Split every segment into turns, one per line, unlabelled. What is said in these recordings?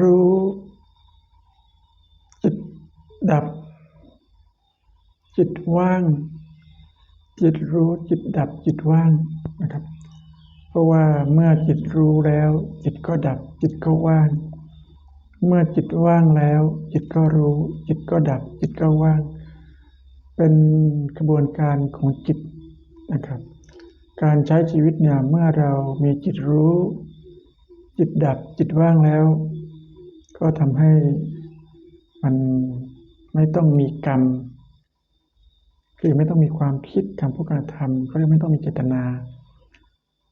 รู้ จิตดับ จิตว่าง จิตรู้จิตดับจิตว่างนะครับ เพราะว่าเมื่อจิตรู้แล้ว จิตก็ดับ จิตก็ว่าง เมื่อจิตว่างแล้ว จิตก็รู้ จิตก็ดับ จิตก็ว่าง เป็นกระบวนการของจิตนะครับ การใช้ชีวิตเนี่ยเมื่อเรามีจิตรู้จิตดับจิตว่างแล้ว ก็ทำให้มันไม่ต้องมีกรรม คือไม่ต้องมีความคิดคำพูดการทำเขาเรียกไม่ต้องมีเจตนา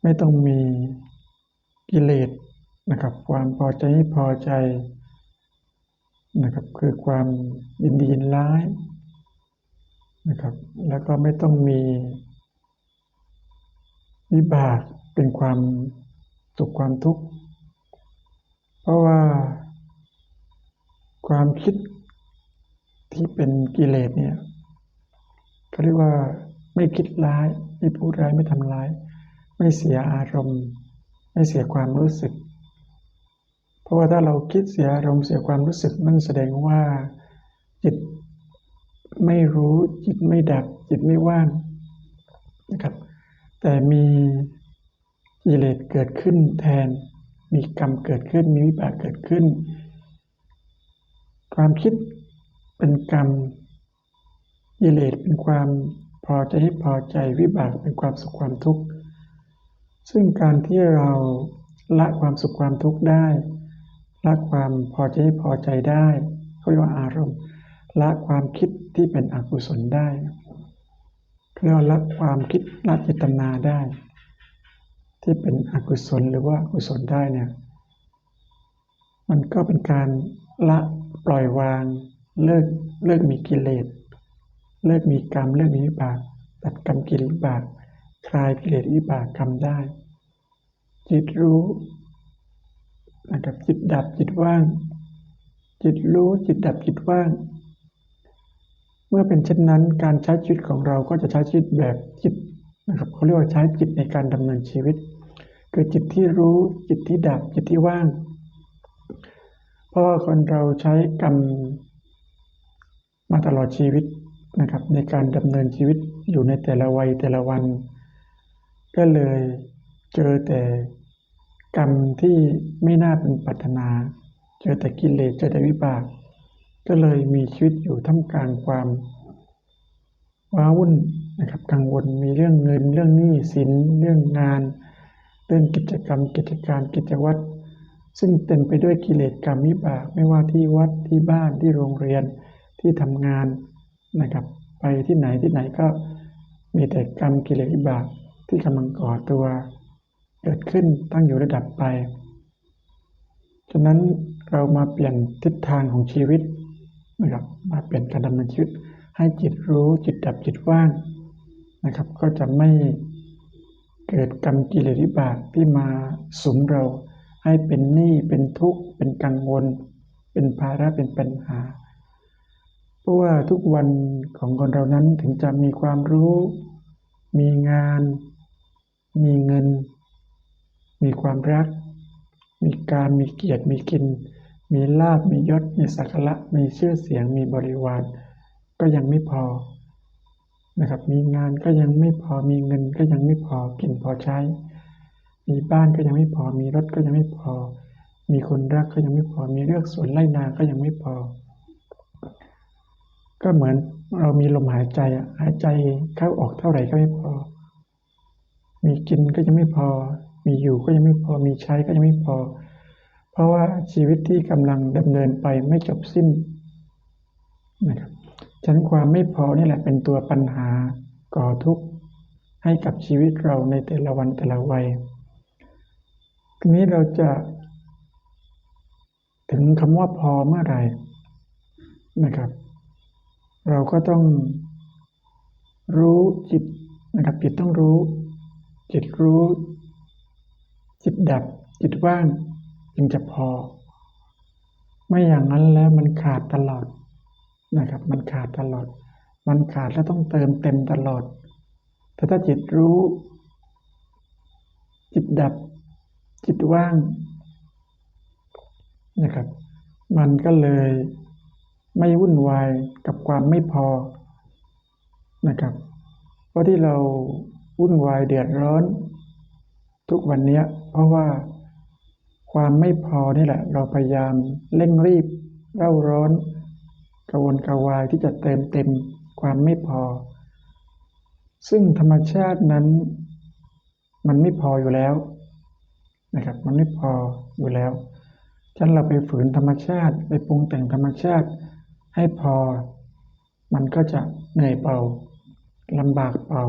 ไม่ต้องมีกิเลสนะครับ ความพอใจไม่พอใจนะครับ คือความยินดียินร้ายนะครับ แล้วก็ไม่ต้องมีวิบากเป็นความสุขความทุกข์ เพราะว่า ความคิดที่เป็นกิเลสเนี่ยเขาเรียกว่าไม่คิดร้าย ไม่พูดร้ายไม่ทำร้าย ไม่เสียอารมณ์ ไม่เสียความรู้สึก เพราะว่าถ้าเราคิดเสียอารมณ์เสียความรู้สึกนั่นแสดงว่าจิตไม่รู้จิตไม่ดับจิตไม่ว่างนะครับแต่มีกิเลสเกิดขึ้นแทน มีกรรมเกิดขึ้น มีวิบากเกิดขึ้น ความคิดเป็นกรรมกิเลสเป็นความพอใจให้พอใจวิบากเป็นความสุขความทุกข์ ซึ่งการที่เราละความสุขความทุกข์ได้ละความพอใจให้พอใจได้เขาเรียกว่าอารมณ์ละความคิดที่เป็นอกุศลได้เรียกว่าละความคิดละเจตนาได้ ที่เป็นอกุศลหรือว่ากุศลได้เนี่ยมันก็เป็นการละ ปล่อยวาง เลิกเลิกมีกิเลส เลิกมีกรรม เลิกมีวิบากตัดกรรมกิเลสวิบากคลายกิเลสวิบากกรรมได้ จิตรู้นะครับจิตดับจิตว่าง จิตรู้จิตดับจิตว่าง เมื่อเป็นเช่นนั้นการใช้ชีวิตของเราก็จะใช้ชีวิตแบบจิตนะครับเขาเรียกว่าใช้จิตในการดำเนินชีวิต คือจิตที่รู้จิตที่ดับจิตที่ว่าง เพราะคนเราใช้กรรมมาตลอดชีวิตนะครับ ในการดำเนินชีวิตอยู่ในแต่ละวัยแต่ละวัน ก็เลยเจอแต่กรรมที่ไม่น่าเป็นปัถนา เจอแต่กิเลสเจอแต่วิบาก ก็เลยมีชีวิตอยู่ท่ามกลางความว้าวุ่นนะครับกังวลมีเรื่องเงินเรื่องหนี้สินเรื่องงาน เรื่องกิจกรรมกิจการกิจวัตร ซึ่งเต็มไปด้วยกิเลสกรรมวิบากไม่ว่าที่วัดที่บ้านที่โรงเรียนที่ทำงานนะครับ ไปที่ไหนที่ไหนก็มีแต่กรรมกิเลสวิบากที่กำลังก่อตัวเกิดขึ้นตั้งอยู่ระดับไปฉะนั้นเรามาเปลี่ยนทิศทางของชีวิตนะครับมาเปลี่ยนการดำเนินชีวิต ให้จิตรู้จิตดับจิตว่างนะครับ ก็จะไม่เกิดกรรมกิเลสวิบากที่มาสุมเรา ให้เป็นหนี้เป็นทุกข์เป็นกังวล เป็นภาระเป็นปัญหา เพราะว่าทุกวันของคนเรานั้นถึงจะมีความรู้ มีงาน มีเงิน มีความรัก มีการมีเกียรติมีกิน มีลาบมียศ มีสักระมีชื่อเสียงมีบริวาร ก็ยังไม่พอนะครับมีงานก็ยังไม่พอมีเงินก็ยังไม่พอกินพอใช้ มีบ้านก็ยังไม่พอ มีรถก็ยังไม่พอ มีคนรักก็ยังไม่พอ มีเลือกสวนไร่นาก็ยังไม่พอ ก็เหมือนเรามีลมหายใจอะหายใจเข้าออกเท่าไหร่ก็ไม่พอ มีกินก็ยังไม่พอ มีอยู่ก็ยังไม่พอ มีใช้ก็ยังไม่พอ เพราะว่าชีวิตที่กำลังดำเนินไปไม่จบสิ้นนะครับฉันความไม่พอนี่แหละเป็นตัวปัญหาก่อทุกข์ให้กับชีวิตเราในแต่ละวันแต่ละวัย ทีนี้เราจะ ถึงคำว่าพอเมื่อไหร่นะครับ เราก็ต้องรู้จิตนะครับ จิตต้องรู้ จิตรู้ จิตดับ จิตว่างจึงจะพอ ไม่อย่างนั้นแล้วมันขาดตลอดนะครับ มันขาดตลอด มันขาดแล้วต้องเติมเต็มตลอด แต่ถ้าจิตรู้ จิตดับ จิตว่างนะครับ มันก็เลยไม่วุ่นวายกับความไม่พอนะครับ เพราะที่เราวุ่นวายเดือดร้อน ทุกวันนี้เพราะว่าความไม่พอนี่แหละ เราพยายามเร่งรีบเร่าร้อนกระวนกระวายที่จะเติมเต็มความไม่พอ ซึ่งธรรมชาตินั้น มันไม่พออยู่แล้ว นะครับ มันไม่พออยู่แล้วฉะนั้นเราไปฝืนธรรมชาติ ไปปรุงแต่งธรรมชาติ ให้พอ มันก็จะเหนื่อยเปล่าลำบากเปล่า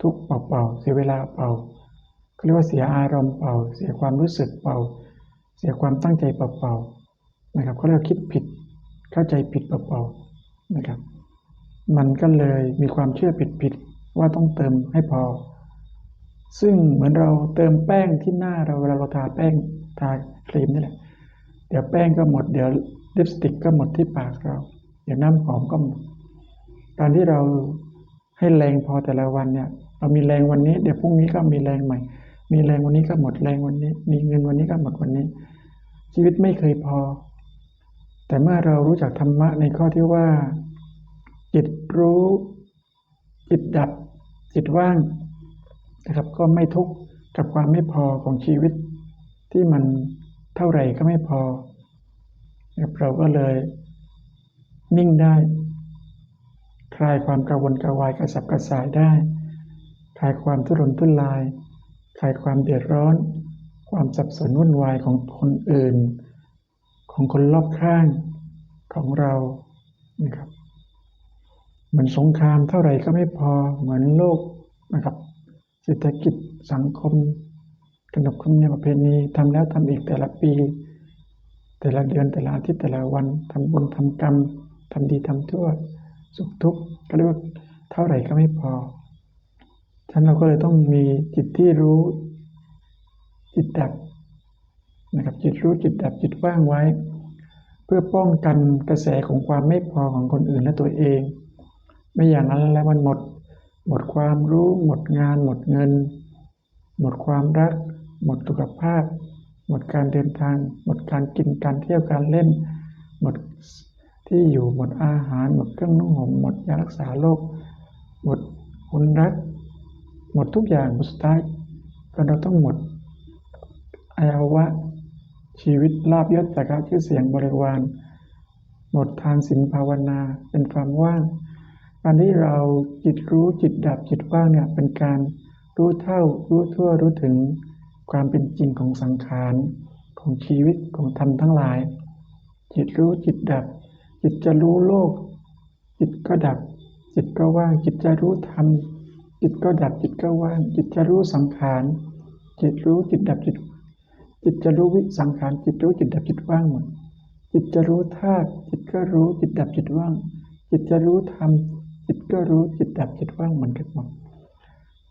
ทุกข์เปล่าเสียเวลาเปล่าเขาเรียกว่าเสียอารมณ์เปล่า เสียความรู้สึกเปล่า เสียความตั้งใจเปล่าๆนะครับเขาเรียกคิดผิด เข้าใจผิดเปล่าๆนะครับ มันก็เลยมีความเชื่อผิดๆว่าต้องเติมให้พอ ซึ่งเหมือนเราเติมแป้งที่หน้าเราเวลาเราทาแป้งทาครีมนี่แหละ เดี๋ยวแป้งก็หมดเดี๋ยวลิปสติกก็หมดที่ปากเรา เดี๋ยวน้ำหอมก็หมดการที่เราให้แรงพอแต่ละวันเนี่ย เรามีแรงวันนี้ เดี๋ยวพรุ่งนี้ก็มีแรงใหม่ มีแรงวันนี้ก็หมดแรงวันนี้ มีเงินวันนี้ก็หมดวันนี้ ชีวิตไม่เคยพอ แต่เมื่อเรารู้จักธรรมะในข้อที่ว่า จิตรู้ จิตดับ จิตว่าง นะครับ ก็ไม่ทุกข์กับความไม่พอของชีวิต ที่มันเท่าไหร่ก็ไม่พอเราก็เลย นิ่งได้ คลายความกังวลกระวายกระสับกระส่ายได้ คลายความทุรนทุราย คลายความเดือดร้อน ความสับสนวุ่นวายของคนอื่น ของคนรอบข้างของเรานะครับเหมือนสงครามเท่าไหร่ก็ไม่พอเหมือนโลกนะครับ เศรษฐกิจสังคมขนบธรรมเนียมประเพณีทำแล้วทำอีกแต่ละปี แต่ละเดือนแต่ละอาทิตย์แต่ละวันทำบุญทำกรรมทำดีทำชั่วสุขทุกข์ก็เรียกว่าเท่าไหร่ก็ไม่พอฉะนั้นเราก็เลยต้องมีจิตที่รู้จิตดับนะครับจิตรู้จิตดับจิตว่างไว้ เพื่อป้องกันกระแสของความไม่พอของคนอื่นและตัวเอง ไม่อย่างนั้นแล้วมันหมด หมดความรู้ หมดงาน หมดเงิน หมดความรัก หมดสุขภาพ หมดการเดินทาง หมดการกินการเที่ยวการเล่น หมดที่อยู่หมดอาหาร หมดเครื่องนุ่งห่มหมดยารักษาโรคหมดคนรัก หมดทุกอย่างสุดท้ายก็เราต้องหมดอายวะชีวิตลาบยศจาการชื่อเสียงบริวาร หมดทานศีลภาวนาเป็นความว่าง การที่เราจิตรู้จิตดับจิตว่างเนี่ยเป็นการรู้เท่ารู้ทั่วรู้ถึงความเป็นจริงของสังขารของชีวิตของธรรมทั้งหลาย จิตรู้จิตดับ จิตจะรู้โลก จิตก็ดับ จิตก็ว่าง จิตจะรู้ธรรมจิตก็ดับจิตก็ว่าง จิตจะรู้สังขารจิตรู้จิตดับจิต จิตจะรู้วิสังขารจิตรู้จิตดับจิตว่างหมดจิตจะรู้ธาตุจิตก็รู้จิตดับจิตว่าง จิตจะรู้ธรรม จิตก็รู้จิตดับจิตว่างเหมือนกันหมด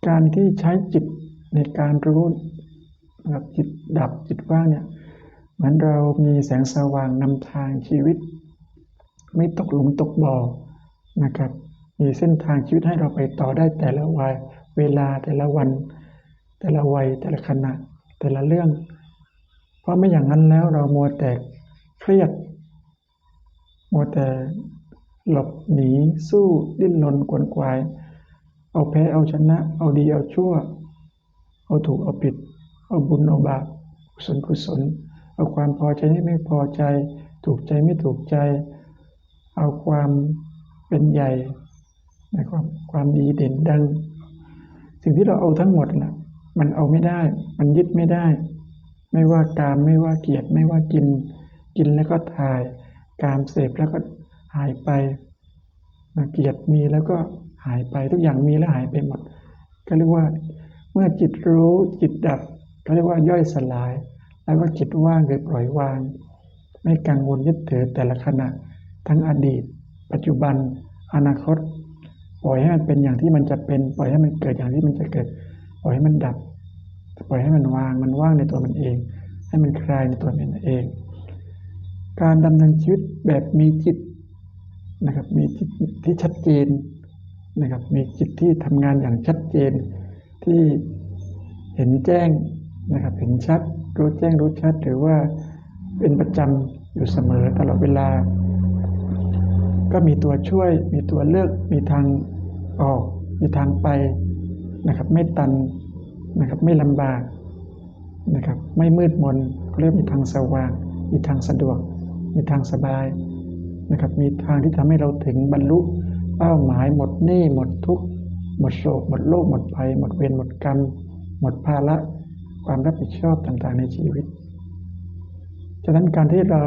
การที่ใช้จิตในการรู้แบบจิตดับจิตว่างเนี่ยเหมือนเรามีแสงสว่างนำทางชีวิต ไม่ตกหลุมตกบ่อนะครับ มีเส้นทางชีวิตให้เราไปต่อได้แต่ละวัยเวลาแต่ละวัน แต่ละวัยแต่ละขณะ แต่ละเรื่อง เพราะไม่อย่างนั้นแล้วเรามัวแต่เครียดมัวแต่ หลบหนีสู้ดิ้นรนกวนกวาย เอาแพ้เอาชนะ เอาดีเอาชั่ว เอาถูกเอาผิด เอาบุญเอาบาปกุศลกุศล เอาความพอใจไม่พอใจ ถูกใจไม่ถูกใจ เอาความเป็นใหญ่ในความความดีเด่นดัง สิ่งที่เราเอาทั้งหมดนะมันเอาไม่ได้ มันยึดไม่ได้ ไม่ว่ากามไม่ว่าเกียรติไม่ว่ากิน กินแล้วก็ถ่าย กามเสพแล้วก็ หายไปเกียรติมีแล้วก็หายไปทุกอย่างมีแล้วหายไปหมด ก็เรียกว่าเมื่อจิตรู้จิตดับก็เรียกว่าย่อยสลาย แล้วก็จิตว่างคือปล่อยวาง ไม่กังวลยึดถือแต่ละขณะ ทั้งอดีต ปัจจุบัน อนาคต ปล่อยให้มันเป็นอย่างที่มันจะเป็น ปล่อยให้มันเกิดอย่างที่มันจะเกิด ปล่อยให้มันดับ ปล่อยให้มันวางมันว่างในตัวมันเอง ให้มันคลายในตัวมันเอง การดำเนินชีวิตแบบมีจิต นะครับมีจิตที่ชัดเจนนะครับมีจิตที่ทำงานอย่างชัดเจนที่เห็นแจ้งนะครับเห็นชัดรู้แจ้งรู้ชัดหรือว่าเป็นประจำอยู่เสมอตลอดเวลา ก็มีตัวช่วยมีตัวเลือกมีทางออก มีทางไปนะครับไม่ตันนะครับไม่ลำบากนะครับไม่มืดมนเขาเรียกมีทางสว่าง มีทางสะดวก มีทางสบาย นะครับมีทางที่ทำให้เราถึงบรรลุเป้าหมายหมดหนี้หมดทุกข์หมดโศกหมดโลกหมดภัย หมดเวรหมดกรรม หมดภาระความรับผิดชอบต่างๆในชีวิต ฉะนั้นการที่เรา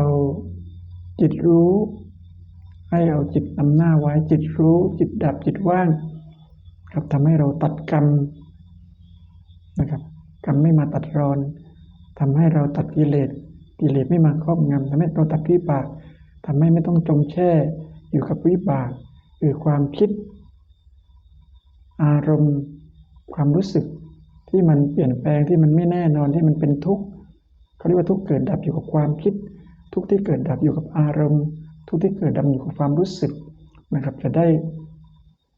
จิตรู้ ให้เอาจิตนำหน้าไว้จิตรู้ จิตดับจิตว่าง ครับทำให้เราตัดกรรมนะครับกรรมไม่มาตัดรอนทำให้เราตัดกิเลสกิเลสไม่มาครอบงำทำให้เราตัดวิบาก ทำให้ไม่ต้องจมแช่อยู่กับวิบากคือความคิด อารมณ์ ความรู้สึกที่มันเปลี่ยนแปลงที่มันไม่แน่นอนที่มันเป็นทุกข์เขาเรียกว่าทุกข์เกิดดับอยู่กับความคิด ทุกข์ที่เกิดดับอยู่กับอารมณ์ ทุกข์ที่เกิดดับอยู่กับความรู้สึกนะครับ จะได้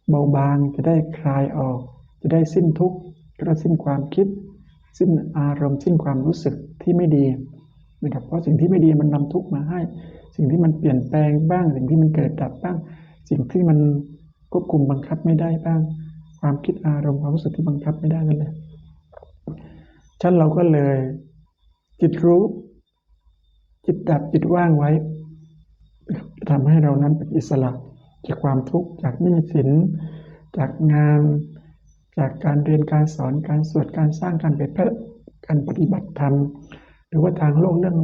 เบาบางจะได้คลายออก จะได้สิ้นทุกข์ก็ได้สิ้นความคิด สิ้นอารมณ์ สิ้นความรู้สึกที่ไม่ดีนะครับเพราะสิ่งที่ไม่ดีมันนำทุกข์มาให้ สิ่งที่มันเปลี่ยนแปลงบ้าง สิ่งที่มันเกิดดับบ้าง สิ่งที่มันควบคุมบังคับไม่ได้บ้าง ความคิดอารมณ์ความรู้สึกที่บังคับไม่ได้นั่นแหละฉันเราก็เลย จิตรู้ จิตดับจิตว่างไว้จะทำให้เรานั้นเป็นอิสระจากความทุกข์จากหนี้สิน จากงาน จากการเรียนการสอนการสวดการสร้างการเผยแพร่การปฏิบัติธรรม หรือว่าทางโลกเรื่อง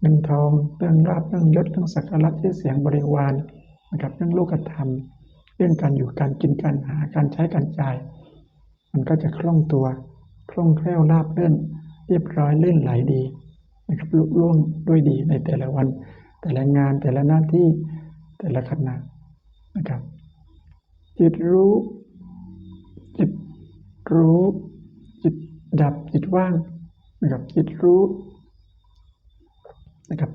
เงินทองเรื่องราบเรื่องยศเรื่องสักการะชื่อเสียงบริวารนะครับเรื่องโลกธรรม เรื่องการอยู่การกินการหาการใช้การจ่าย มันก็จะคล่องตัวคล่องแคล่วราบเรื่อนเรียบร้อยเลื่อนไหลดีนะครับลุล่วงด้วยดีในแต่ละวัน แต่ละงานแต่ละหน้าที่แต่ละขณะนะครับ จิตรู้ จิตรู้ จิตดับจิตว่างนะครับจิตรู้ นะครับ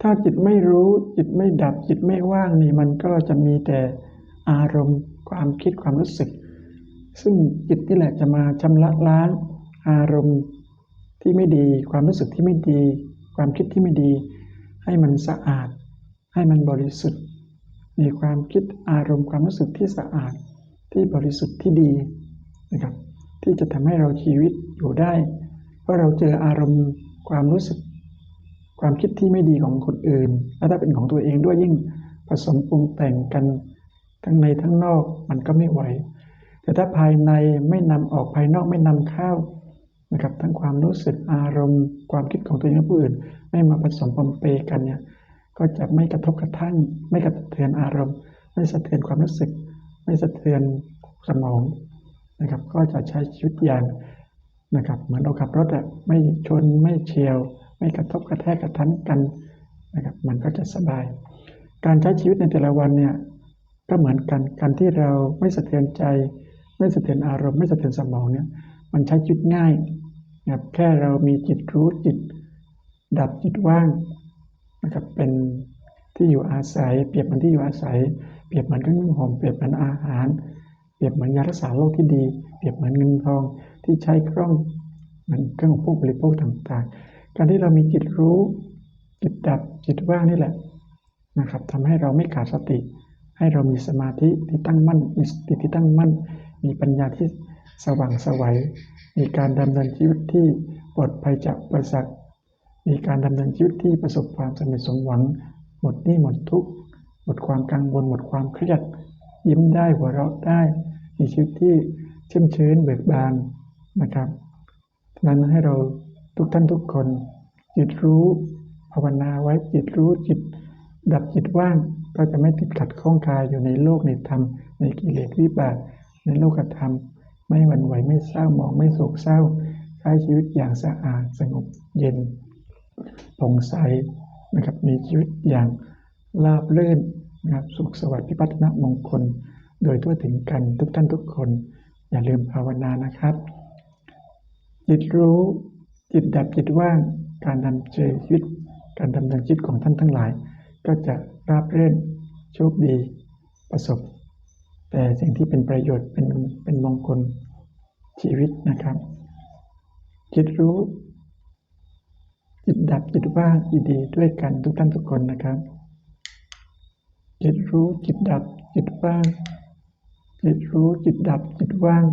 ถ้าจิตไม่รู้จิตไม่ดับจิตไม่ว่างนี่มันก็จะมีแต่อารมณ์ความคิดความรู้สึก ซึ่งจิตนี่แหละจะมาชำระล้าง อารมณ์ที่ไม่ดี ความรู้สึกที่ไม่ดี ความคิดที่ไม่ดี ให้มันสะอาด ให้มันบริสุทธิ์ มีความคิดอารมณ์ความรู้สึกที่สะอาดที่บริสุทธิ์ที่ดีนะครับที่จะทำให้เราชีวิตอยู่ได้ เพราะเราเจออารมณ์ความรู้สึก ความคิดที่ไม่ดีของคนอื่น และถ้าเป็นของตัวเองด้วยยิ่งผสมปรุงแต่งกันทั้งในทั้งนอกมันก็ไม่ไหว แต่ถ้าภายในไม่นำออกภายนอกไม่นำเข้านะครับทั้งความรู้สึกอารมณ์ ความคิดของตัวเองและผู้อื่น ไม่มาผสมปนเปกันเนี่ยก็จะไม่กระทบกระทั่ง ไม่กระเทือนอารมณ์ ไม่สะเทือนความรู้สึก ไม่สะเทือนสมองนะครับ ก็จะใช้ชีวิตอย่างนะครับ เหมือนเราขับรถอะไม่ชนไม่เฉียว ไม่กระทบกระแทกกระทันกันนะครับมันก็จะสบาย การใช้ชีวิตในแต่ละวันเนี่ยก็เหมือนกันการที่เราไม่สะเทือนใจ ไม่สะเทือนอารมณ์ไม่สะเทือนสมองเนี่ยมันใช้ชีวิตง่ายนะครับแค่เรามีจิตรู้จิต ดับจิตว่างนะครับเป็นที่อยู่อาศัย เปรียบเหมือนที่อยู่อาศัย เปรียบเหมือนเครื่องนุ่งห่มเปรียบเหมือนอาหาร เปรียบเหมือนยารักษาโรคที่ดี เปรียบเหมือนเงินทองที่ใช้คล่องเหมือนเครื่องอุปโภคบริโภคต่างๆ การที่เรามีจิตรู้จิตดับจิตว่างนี่แหละนะครับทำให้เราไม่ขาดสติ ให้เรามีสมาธิที่ตั้งมั่นมีสติที่ตั้งมั่น มีปัญญาที่สว่างสวัยมีการดำเนินชีวิตที่ปลอดภัยจากอุปสรรคมีการดำเนินชีวิตที่ประสบความสำเร็จสมหวัง หมดหนี้หมดทุกข์หมดความกังวลหมดความเครียด ยิ้มได้หัวเราะได้ มีชีวิตที่ชื่นชื้นเบิกบานนะครับนั้นให้เรา ทุกท่านทุกคน จิตรู้ภาวนาไว้จิตรู้จิต ดับจิตว่างก็จะไม่ติดขัดข้องคายอยู่ในโลกในธรรม ในกิเลสวิบากในโลกธรรม ไม่หวั่นไหวไม่เศร้าหมองไม่โศกเศร้าใช้ชีวิตอย่างสะอาดสงบเย็นผ่องใสนะครับมีชีวิตอย่างราบรื่นนะครับสุขสวัสดิ์พิพัฒนมงคล โดยทั่วถึงกันทุกท่านทุกคน อย่าลืมภาวนานะครับ จิตรู้ จิตดับจิตว่าง การดำเนินชีวิต การดำเนินชีวิตของท่านทั้งหลาย ก็จะราบรื่นโชคดีประสบ แต่สิ่งที่เป็นประโยชน์เป็นเป็นมงคลชีวิตนะครับ จิตรู้ จิตดับจิตว่างดีๆด้วยกันทุกท่านทุกคนนะครับ จิตรู้จิตดับจิตว่าง จิตรู้จิตดับจิตว่าง